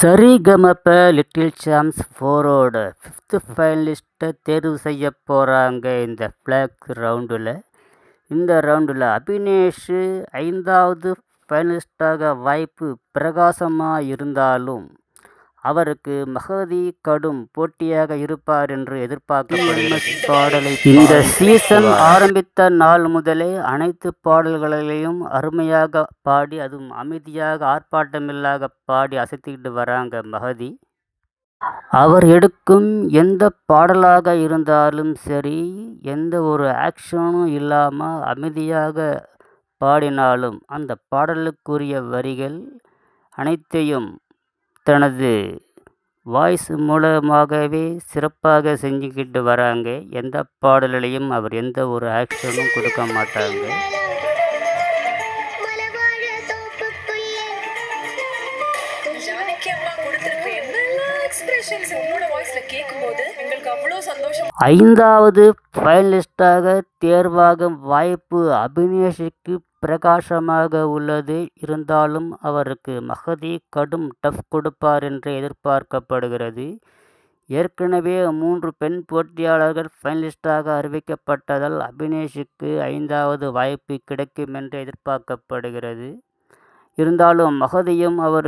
சரிகமப little champs ஃபோரோட fifth ஃபைனலிஸ்ட்டை தேர்வு செய்ய போகிறாங்க இந்த ஃப்ளாக் ரவுண்டில். இந்த ரவுண்டில் அபினேஷ் ஐந்தாவது ஃபைனலிஸ்ட்டாக வாய்ப்பு பிரகாசமாக இருந்தாலும் அவருக்கு மஹதி கடும் போட்டியாக இருப்பார் என்று எதிர்பார்க்கப்படுகிறது பாடலை இந்த சீசன் ஆரம்பித்த நாள் முதலே அனைத்து பாடல்களையும் அருமையாக பாடி அதுவும் அமைதியாக ஆர்ப்பாட்டமில்லாக பாடி அசத்திக்கிட்டு வராங்க மஹதி. அவர் எடுக்கும் எந்த பாடலாக இருந்தாலும் சரி எந்த ஒரு ஆக்ஷனும் இல்லாமல் அமைதியாக பாடினாலும் அந்த பாடலுக்குரிய வரிகள் அனைத்தையும் தனது வாய்ஸ் மூலமாகவே சிறப்பாக செஞ்சுக்கிட்டு வராங்க. எந்த பாடல்லையும் அவர் எந்த ஒரு ஆக்ஷனும் கொடுக்க மாட்டாங்க. எக்ஸ்பிரஷன்ஸ் உன்னோட வாய்ஸ்ல கேட்கும்போது எங்களுக்கு அவ்வளோ சந்தோஷம். ஐந்தாவது ஃபைனலிஸ்டாக தேர்வாகும் வாய்ப்பு அபினேஷுக்கு பிரகாசமாக உள்ளது. இருந்தாலும் அவருக்கு மகதி கடும் டஃப் கொடுப்பார் என்று எதிர்பார்க்கப்படுகிறது. ஏற்கனவே மூன்று பெண் போட்டியாளர்கள் ஃபைனலிஸ்டாக அறிவிக்கப்பட்டதால் அபினேஷுக்கு ஐந்தாவது வாய்ப்பு கிடைக்கும் என்று எதிர்பார்க்கப்படுகிறது. இருந்தாலும் மகதியும் அவர்